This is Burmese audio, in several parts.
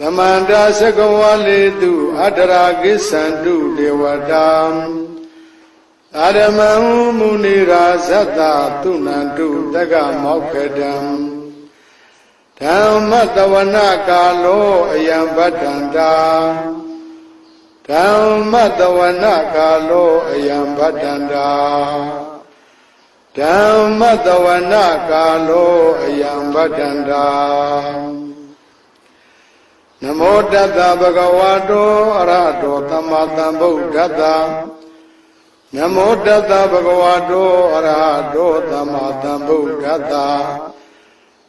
သမန္တာသကဝါလေတုအတရာကိသန္တုဒေဝတာအာရမံမုနိရာဇတ္တသူနန္တုတက္ကမောက္ခတံဓမ္မတဝနာကာလောအယံဗတ္တန္တာဓမ္မတဝနာကာလောအယံဗတ္တန္တာဓမ္မတဝနာကာလောအယံဗတ္တန္တာ နမောတတ္တဗဂဝတောအရဟတောသမ္မာသမ္ဗုဒ္ဓတ္တနမောတတ္တဗဂဝတောအရဟတောသမ္မာသမ္ဗုဒ္ဓတ္တ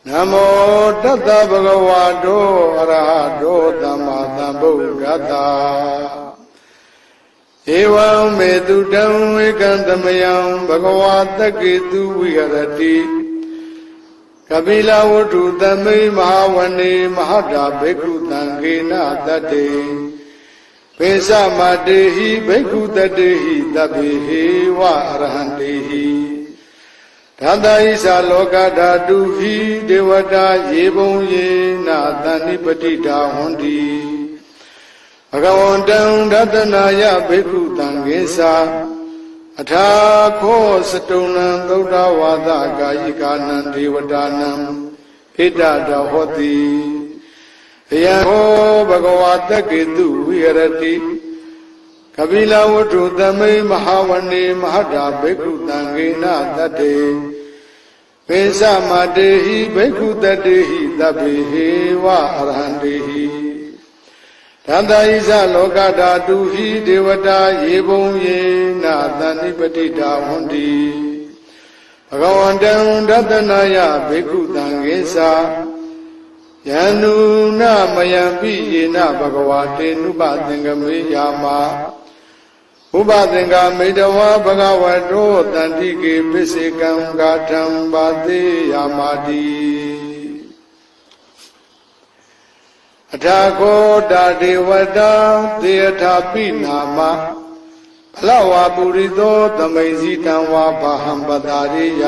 နမောတတ္တဗဂဝတောအရဟတောသမ္မာသမ္ဗုဒ္ဓတ္တဧဝံမေတုတံဝေကံသမယံဘဂဝါတက္ကေတုဝိဟရတိ ကပိလဝတ္ထုသမိမဟာဝနေမဟာတာဘိက္ခုတံခေနတတ္တေပေသမတေဟိဘိက္ခုတတေဟိတပိဟေဝအရဟံတေဟိဓာတဣသလောကဓာတုဟိဒေဝတာယေဘုံယေနာတဏိပတိတာဟွန်တိဘဂဝန္တံဒသနာယဘိက္ခုတံခေသာ အထာခောစတုံနံသုဒ္ဓဝါဒကာယိကာနံဒေဝတာနံဣဒတဟောတိအယံဟောဘဂဝါတက္ကေတုဝိဟရတိကပိလဝတ္ထုသမိမဟာဝနေမဟာတာဘိက္ခုတံဂေနတတ္တေပိသမတေဟိဘိက္ခုတတေဟိတပိဟေဝအရဟံတေဟိ သန္တာဣဇလောကဓာတုဟိဒေဝတာယေဘုံယေနာသန္တိပတိတာဝန္တိဘဂဝန္တံဒသနာယဘေကုတံခေသာယန္နုနမယံပိယေနဘဂဝတေနုပသင်္ကမေယာမဥပသင်္ကမေတဝါဘဂဝတောတန္တိကေပစ္စေကံဂါထံပါတိယာမာတိ အထာကောတာဒေဝတာသေယထာပိနာမဘလဝပုရိသောသမိန်စီတံဝါဘာဟံပတာရိယ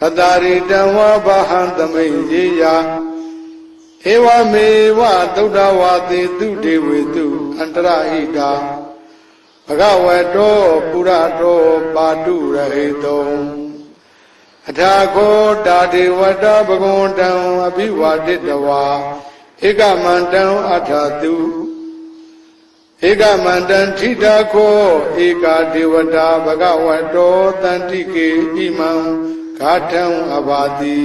ပတာရိတံဝါဘာဟံသမိန်ရေယဧဝမေဝသုဒ္ဓဝါသေတုဒေဝေတုအန္တရဟိတာဘဂဝတောပုရတောပါတုရဟိတောအထာကောတာဒေဝတာဘဂဝန္တံအဘိဝါတိတဝါ ဧကမန္တံအထာတုဧကမန္တံထိတာခောဧကာဒေဝတာဘဂဝတောတန္တိကေဣမံဂါထံအဘာတိ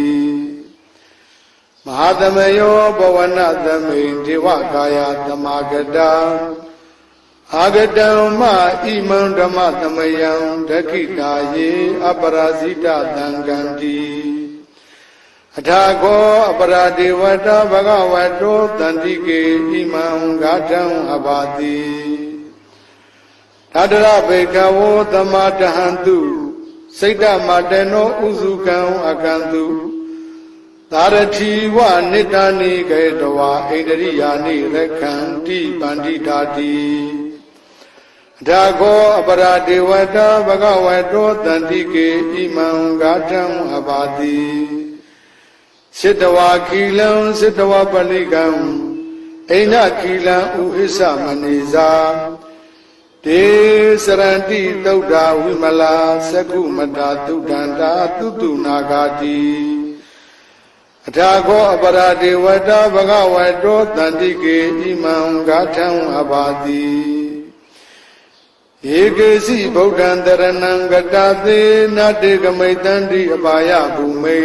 မဟာသမယောဘဝနသမိန်ဒေဝကာယသမာဂတံအာဂတံမဣမံဓမ္မသမယံဒခိတာယေအပရာဇိတသံဃံတိ အထာခောအပရာဒေဝတာဘဂဝတောတန္တိကေဣမံဂါထံအဘာတိသတ္တရဘေကဝောသမာတဟံတုစိတ်တမတနောဥစုကံအကံတုသာရတိဝနိတာနိကေတဝါဣန္ဒရိယာနိရခန္တိပန္တိတာတိအထာခောအပရာဒေဝတာဘဂဝတောတန္တိကေဣမံဂါထံအဘာတိ စိတဝါခီလံစိတဝါပဏိကံအိဏခီလံဥဟိသမနေသာတေစရန္တိသုဒ္ဓဝိမလာသကုမတာသုဒ္ဓန္တာသုတုနာဂာတိအထာခောအပရာဒေဝတာဘဂဝတောတန္တိကေဣမံဂါထံအဘာတိဧကေစီဗုဒ္ဓံတရဏံဂတသေနတေကမိတန္တိအပါယဘူမေ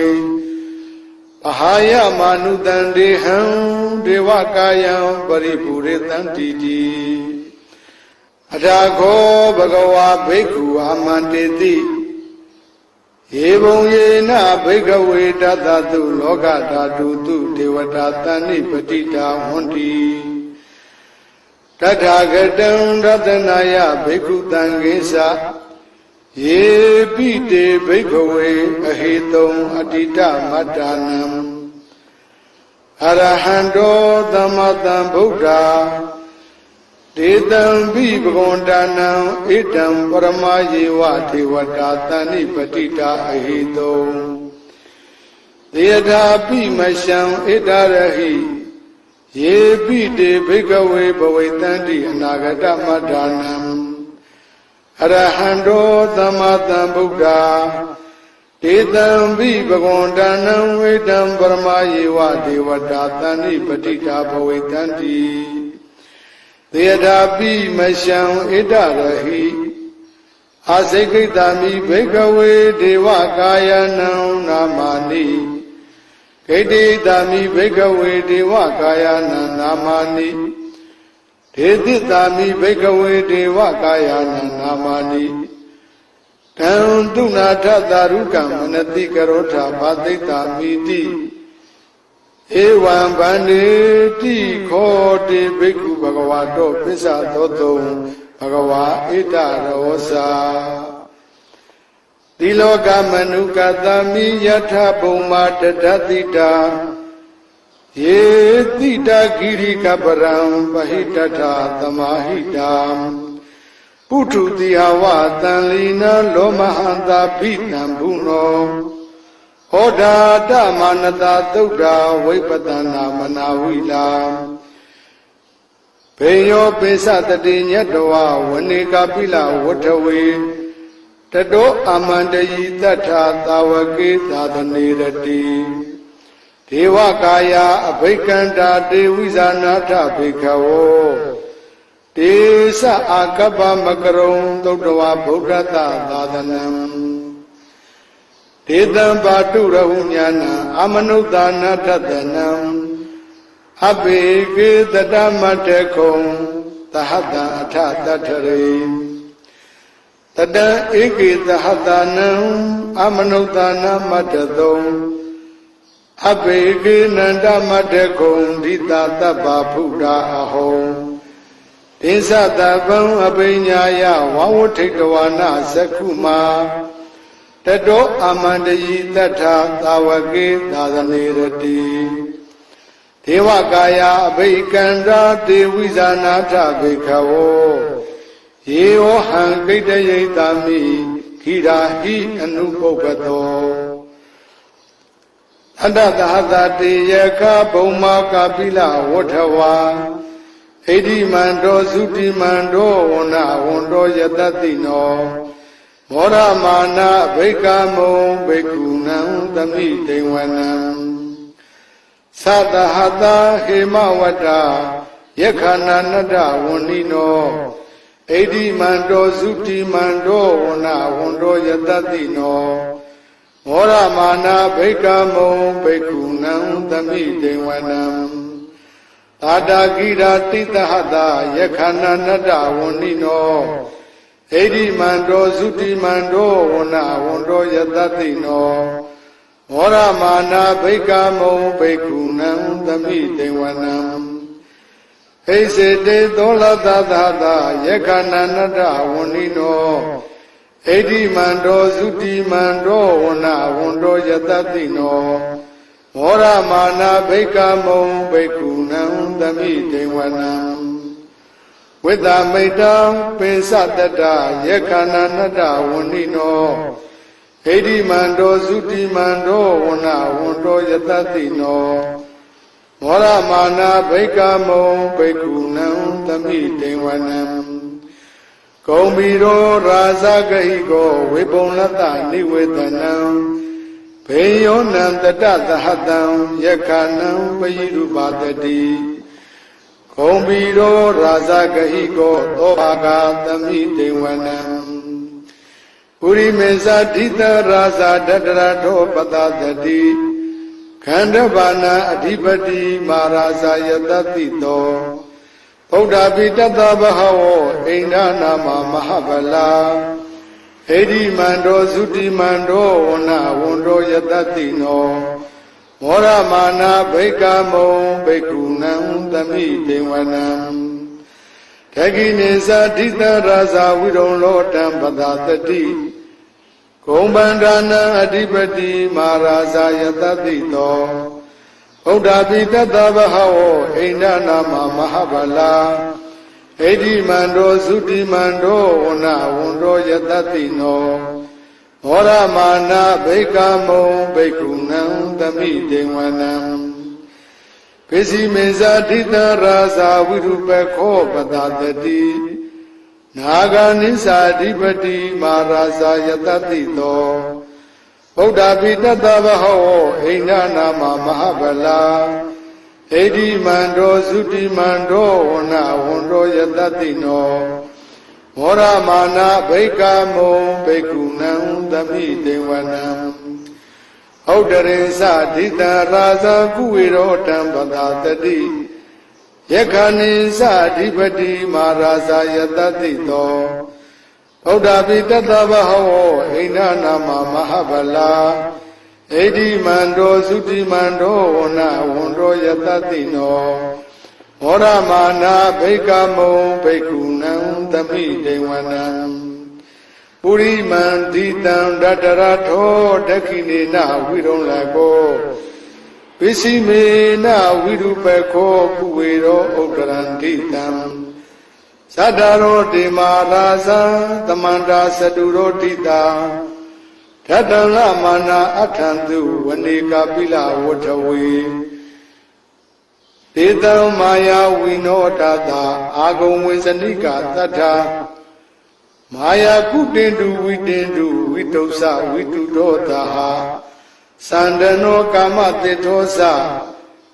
အဟာယမာနုတံဒေဟံဒေဝကာယံပရိပူရိတံတိတိအထာခောဘဂဝါဘိက္ခုအာမန္တေတိယေဘုံယေနဘိကဝေတတတုလောကဓာတုတုဒေဝတာတဏိပတိတာဟွန်တိတထာဂတံရတနာယဘိက္ခုတံကိသ ယေပိတေဘိကဝေအဟိတုံအတ္တိတမတ္တနံအရဟံတောသမတံဗုဒ္ဓဒေတံပိဘဂဝန္တနံဣတံပရမယေဝဒေဝတာတဏိပတိတာအဟိတုံသေယထာပိမရှံဣတရဟိယေပိတေဘိကဝေဘဝိတန္တိအနာဂတမတ္ထာနံ အရဟံတောသမ္မာသမ္ဗုဒ္ဓဧတံဘိဘဂဝန္တနံဝေတံပရမယေဝဒေဝတာတန္တိပဋိတာဘဝိတန္တိသေတာပိမရှံဣဒရဟိအာစိတ်ကိတမိဘိကဝေဒေဝကာယနံနာမာနိဂိတိတမိဘိကဝေဒေဝကာယနံနာမာနိ ဒေတိတာမိဘိကဝေဒေဝကာယနံနာမာနိတံတုနာထသာရုကံမနတိကရောထဘာသိတာမိတိဧဝံဗန္တိတိခောတိဘိက္ခုဘဂဝါတောပစ္ဆသောတုံဘဂဝါဣတရောစာတိလောကမနုကသမိယထဘုံမာတတတိတာ ယေတိတာဂိရိကပရံပဟိတထသမာဟိတံပုထုတိဟဝတံလီနလောမဟန္တာပိတံဘုနောဟောဒာတမနတာသုဒ္ဓဝိပတနာမနာဝိလာဘေယောပိစတတိညတဝဝနေကပိလဝထဝေတတောအမန္တယိတထသာဝကေသာသနေရတိ ဒေဝကာယအဘိက္ခန္တာတေဝိဇာနာထဘေခဝောတေသအာကပ္ပမကရုံသုတ္တဝဗုဒ္ဓတသာသနံဒေတံပါတုရဟုညာနာအမနုဿာနာထတနံအဘေကေတတမတခုံသဟတအထတထရေတတံဧကေသဟတနံအမနုဿာနာမတသုံ အဘေကေနန္တမတခုံဒိတာတပ္ပဖုဒ္ဓအဟောဒေသတပံအပိညာယဝဝထိတဝနာဇကုမာတတောအမန္တယိတထသာဝကေသာသနေရတိဒေဝကာယအဘိကန္တာတေဝိဇာနာထဘေခဝောယေဝဟံဂိတယိတာမိခိရာဟိအနုပုပ္ပတော အတ္တသဟတာတေယခဘုံမာကပိလဝဋ္ဌဝါဣတိမန္တောသုတိမန္တောဝဏဝန္တောယတတိနောမောရမာနာဘိကမုံဘိက္ခုနံသမိတေဝနံသတဟတာဟေမဝတ္တယက္ခဏနတ္တဝန္နိနောဣတိမန္တောသုတိမန္တောဝဏဝန္တောယတတိနော မောရမာနာဘိကမုံဘိက္ခုနံသမိတေဝနံသာတာကိရာတိတဟတာယက္ခဏနတ္တဝန္နိနောဣတိမန္တောသုတိမန္တောဝဏဝန္တောယတတိနောမောရမာနာဘိကမုံဘိက္ခုနံသမိတေဝနံဟိစေတေသောလတသသာယက္ခဏနတ္တဝန္နိနော ဣတိမန္တောသုတိမန္တောဝဏဝန္တောယတတိနောမောရမာနာဘိကမုံဘိက္ခုနံသမိတေဝနံဝိတ္တမိတံပိစတတယက္ခဏနတ္တဝန္နိနောဣတိမန္တောသုတိမန္တောဝဏဝန္တောယတတိနောမောရမာနာဘိကမုံဘိက္ခုနံသမိတေဝနံ ဂုံဘီရောရာဇဂဟိကောဝေပုံလတ္တနိဝေဒနံဘေယောနံတတသဟတံယက္ခဏံပယိရုပါတတိဂုံဘီရောရာဇဂဟိကောသောဘာဂသမိတေဝနံပုရိမေဇာဓိတရာဇာတတရထောပတတတိခန္ဓဘာနာအဓိပတိမာရာဇာယတတိတော ဗုဒ္ဓပိတတဘဟဝောအိန္ဒနာမမဟဗလာဣတိမန္တောသုတိမန္တောဝဏဝန္တောယတတိနောမောရမာနာဘိကမုံဘိက္ခုနံသမိတေဝနံတခိနေဇာဓိတရာဇာဝိရုံလောတံပဒတတိဂုံဗန္ဒနာအဓိပတိမာရာဇာယတတိတော ဗုဒ္ဓပိတတဘဟဝောအိန္ဒနာမမဟဗလာဣတိမန္တောသုတိမန္တောဝဏဝန္တောယတတိနောမောရမာနာဘိကမုံဘိက္ခုနံသမိတေဝနံပိစီမေဇာဒိတရာဇာဝိရုပခောပတတတိနာဂာနိစာဓိပတိမာရာဇာယတတိတော ဗုဒ္ဓပိတတဘဟောအိန္ဒနာမမဟာဗလာဣတိမန္တောသုတိမန္တောဝနဝန္တောယတတိနောမောရမာနာဘိက္ခမုံဘိက္ခုနံသမိတေဝနံဩဒရေသဒိတရာဇာကုဝေရောတံပသာတတိယက္ခဏိသဓိပတိမာရာဇာယတတိတော ဗုဒ္ဓပိတတဘဟောအိန္ဒနာမမဟာဗလာဣတိမန္တောသုတိမန္တောဝနဝန္တောယတတိနောမောရမာနာဘိက္ခမုံဘိက္ခုနံသမိတေဝနံပုရိမန္တိတံဒတရထောဒခိနေနဝိရုံလကောပိစီမေနဝိရုပခောပုဝေရောဥဒရန္တိတံ သတ္တရောတေမာရာဇံသမန္တာသတုရောတိတာထတံလမာနာအထံသူဝနေကပိလဝထဝေဒေတံမာယာဝိနောတတာအာဂုံဝေဇနိကသတ္ထာမာယာကုတင်တုဝိတင်တုဝိတုစဝိတုဒောတာသန္တနောကာမတေသောစ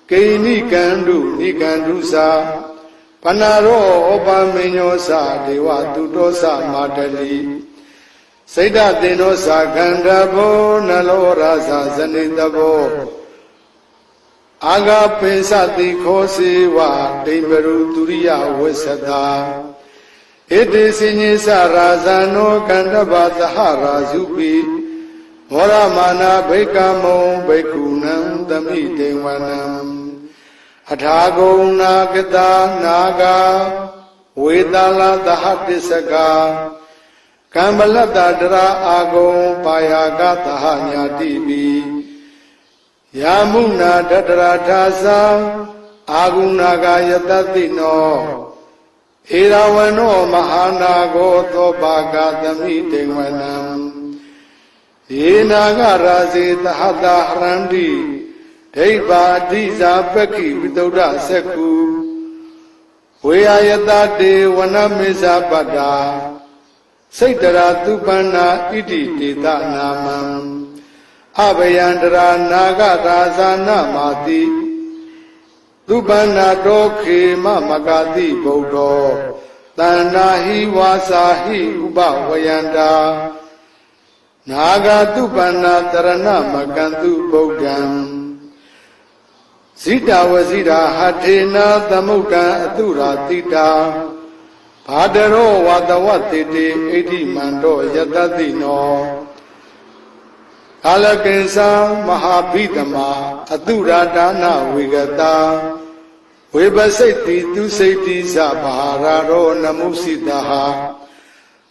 ကိဏိကန္တုနိကန္တုစာ ပနာရောဩပမေညောစဒေဝတုတောစမာတလိစိတ်တတင်သောစာခန္ဓာဘောနလောရာဇာဇနိတဘောအာဂပိစတိခောစေဝဒိဗရုသူရိယဝိသတာဣတိစဉ္ညစရာဇာနောကန္တဘာသဟရာဇုပိမောရမာနာဘိက္ခမုံဘိက္ခုနံသမိတေဝနံ အထာဂုံနာကတာနာဂာဝေတလာသဟတစ္စကာကံမလတ္တတရာအာဂုံပါယာကသဟညာတိပိယာမုနာတတရာထာသံအာဂုဏာကယတတိနောဧရဝနောမဟာနာကိုသောပါကသမိတေဝနံယေနာဂရာဇေသဟတာဟရန္တိ ဒိဗ္ဗာတိဇာပက္ခိဝိတုဒ္ဓစက္ခုဝေယယတတေဝနမေဇာပတ္တာစိတ်တရာသူပန္နာဣတိတေတနာမံအဘယန္တရာနာဂရာဇာနမာတိသူပန္နာတောခေမမကတိဗုဒ္ဓောတန္နာဟိဝါစာဟိဥပဝယန္တာနာဂတုပန္နာတရဏမကံတုဗုဒ္ဓံ ဇိတဝဇိတာဟထေနာသမုဒ္ဒံအတုရာတိတာဘာတရောဝတဝတေတေဣတိမန္တောယတတိနောကာလကိဉ္စမဟာဘိတမအတုရာဒါနဝေကတာဝေပစိတ်တိသူစိတ်တိသဘာရာရောနမုစိတဟာ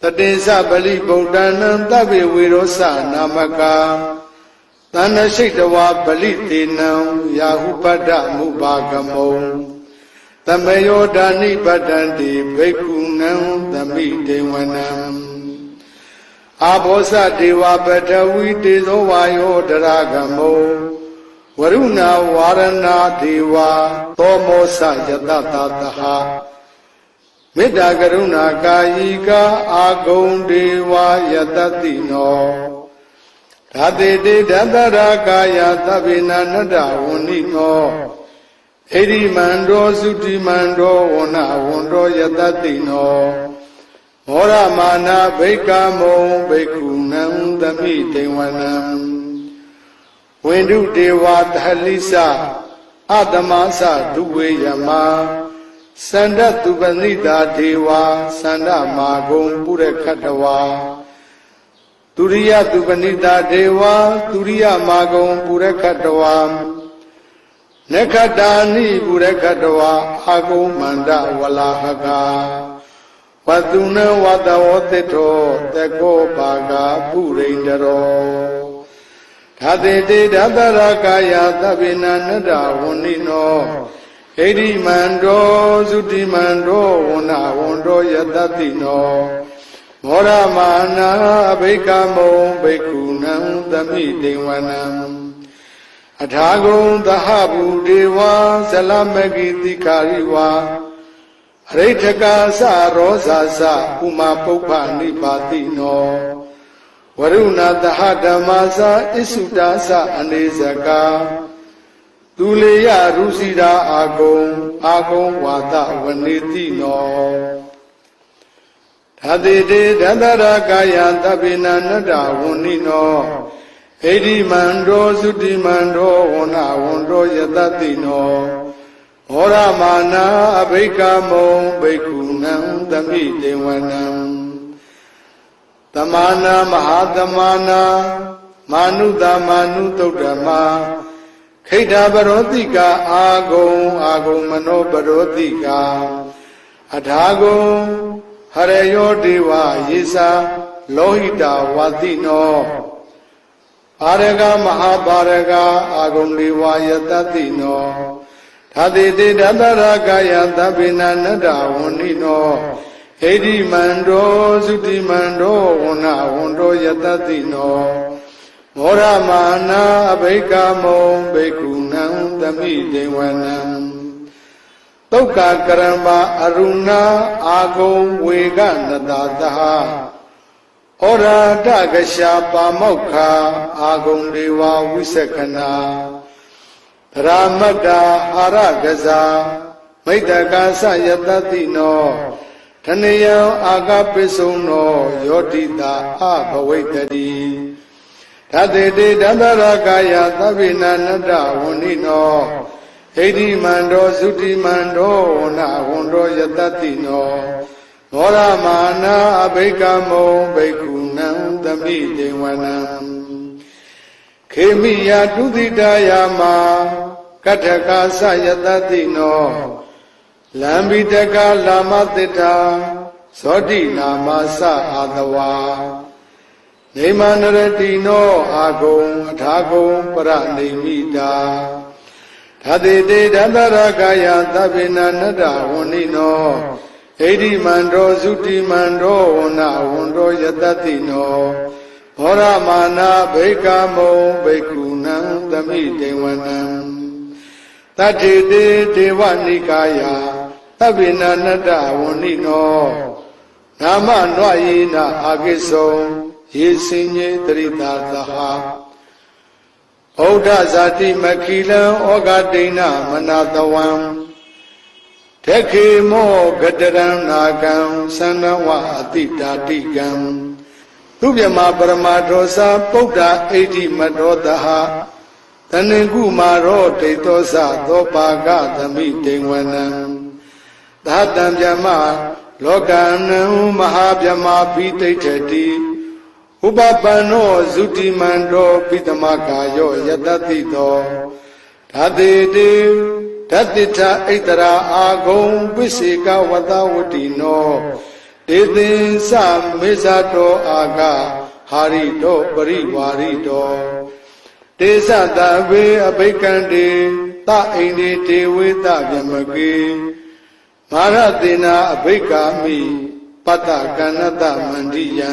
တတေသပလိဗုဒ္ဓနံတဗ္ဗေဝေရောသနာမကာ တဏ္ဍရှိတဝါပလိတေနံယာဟုပတ္တမုဘာကမုံတမယောဒာနိပတ္တံတိဘိက္ခုနံသမိတေဝနံအာဘောဇဒေဝပထဝီတေသောဝါယောတရကမောဝရုဏဝါရဏဒေဝသောမောသယတတတဟမေတ္တာကရုဏာကာယီကာအာဂုံဒေဝယတတိနော ဓာတိတေဓတရာကာယသဗ္ဗေနနတ္တဝဏိနောဣရိမန္တောသုတိမန္တောဝဏဝန္တောယတတိနောမောရမာနာဘိက္ခမုံဘိက္ခုနံသမိတေဝနံဝိန္ဒုဒေဝသဟလိစအတမသဒုဝေယမစန္ဒတုပနိတာဒေဝစန္ဒမာဂုံပုရခတဝါ သူရိယတုပနိတာဒေဝသူရိယမာဂုံပုရခတဝါနခတာနိပုရခတဝါအာဂုံမန္တဝလာဟကာဝတုနဝတဝတိတောတကောပါကပုရိန္ဒရောထာတိတေဓတရကာယသဗ္ဗေနနတ္တဝဏိနောဣတိမန္တောသုတိမန္တောဝဏဝန္တောယတတိနော မောရမာနာဘိက္ခမုံဘိက္ခုနံသမိတေဝနံအထာဂုံသဟဘူဒေဝဇလမကိတိကာရိဝါအရိဋ္ဌကာသရောဇာသဥမာပုပ္ပနိပါတိနောဝရုဏသဟဓမ္မာသဣစုတာသအနေဇကာသူလေယရုစီတာအာဂုံအာဂုံဝါဒဝနေတိနော ဓာတိတေဒန္တရာကာယသဗ္ဗေနနတ္တဝဏိနောဣတိမန္တောသုတိမန္တောဝဏဝန္တောယတတိနောဘောရမာနာအဘိကမုံဘိက္ခုနံသမိတေဝနံသမာနာမဟာသမာနာမာနုတမာနုတုတ်ဓမ္မာခိဋ္ဌပရောတိကအာဂုံအာဂုံမနောပရောတိကအထာဂုံ ဟရယောဒေဝယေစာလောဟိတဝါတိနောအာရကမဟာပါရကအာဂုံဒေဝယတတိနောသာတိတေတတရကာယသဗ္ဗေနနတ္တဝန္နိနောဟိတိမန္တောသုတိမန္တောဝဏဝန္တောယတတိနောမောရမာနာအဘိကမုံဘိက္ခုနံသမိဒေဝနံ တုတ်ကာကရမအရုဏအာဂုံဝေကနတတဟဩရာတကရှာပါမောက္ခအာဂုံဒေဝဝိသကနာဗရာမတ္တာအာရကစားမိတ္တကာသယတတိနောထနယံအာကပိစုံနောယောတိတာအဘဝိတတိဓာတေတေဒန္တရကာယသဗ္ဗေနနတ္တဝဏိနော ဣတိမန္တောသုတိမန္တောဝနဝန္တောယတတိနောမောရမာနာအဘိကမုံဘိက္ခုနံသမိတေဝနံခေမိယတုတိတယာမကထကာသယတတိနောလံဘိတကလာမတိတာဇောတိနာမသအာတဝါနေမနရတိနောအာဂုံအထာဂုံပရနေမိတာ ဓာတိတေဒန္တရကာယသဗ္ဗေနနတ္တဝဏိနောဣတိမန္တောသုတိမန္တောဝဏဝန္တောယတတိနောဘောရမာနာဘိကမုံဘိက္ခုနံသမိတေဝနံတတိတေဒေဝနိကာယသဗ္ဗေနနတ္တဝဏိနောနာမနွယေနအာကိသောယေစင်ညေတရိတာသဟာ ဗုဒ္ဓဇာတိမခိလံဩဃဒိဏမနာတဝံတခေမောဂတရံနာကံသန္နဝအတိတာတိကံသူမြမပရမထောစာပုဒ္ဓအိဋ္ဌိမတောတဟတဏင်ကုမာရောဒိဋ္ဌောသသောပါကသမိတေဝနံသာတံမြမလောကနံမဟာမြမပိဋိဋ္ဌတိ ဥပပန္နောဇုတိမန္တောပိတမကာယောယတတိတောဓာတိတေဓတ္တိထဣတရာအာဂုံပိစေကဝတဝတိနောဒေသင်္စမေဇတောအာကဟာရိတောပရိဝါရိတောတေသတဝေအဘိကံတေသအိန္ဒေတေဝေသဗျမကေမာရတေနာအဘိကာမိပတ္တကဏ္ဍတမန္တိယံ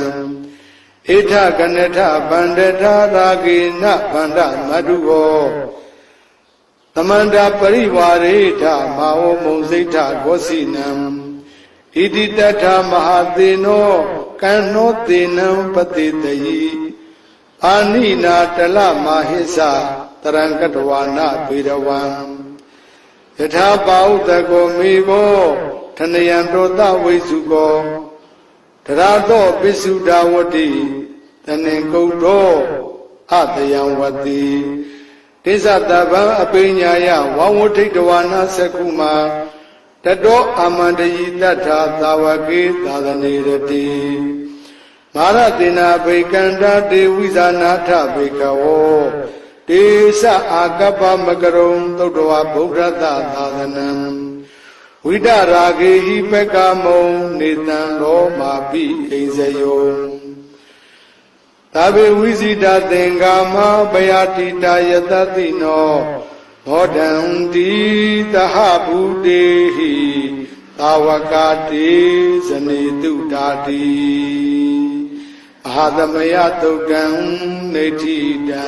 ဣထကနထဗန္ဒထရာဂေနဗန္ဒမတုဝောသမန္တာပရိဝါရေထမာဝမုံစိဋ္ဌဂောစီနံဣတိတထမဟာသေနောကံနောသေနံပတိတယိအာနိနာတလမဟိသတရံကတဝါနာဘေရဝံယထာပါဥတကောမေဘောထနယံတောတဝိစုကော တရာတောပိစုဒဝတိတဏင်ကုတ်တောအတယံဝတိတိသတဗံအပိညာယဝံဝဋိတဝါနာသကုမာတတောအာမန္တယိတထာသာဝကေသာသနေရတိမာရတိနာဘိကန္တာတေဝိဇာနာထဘိကဝောတေသအာကပ္ပမကရုံသုတ္တဝဗုဒ္ဓတသာသနံ ဝိတရာဂေဟိပကမုံနေတံလောမာပိအိဇယောသဗ္ဗေဝိဇိတာသင်္ကာမဘယတိတာယတတိနောဘောဓံတိသဟဗုတေဟိသာဝကတိဇနေတုတာတိအာသမယတုတ်ကံနေတိတံ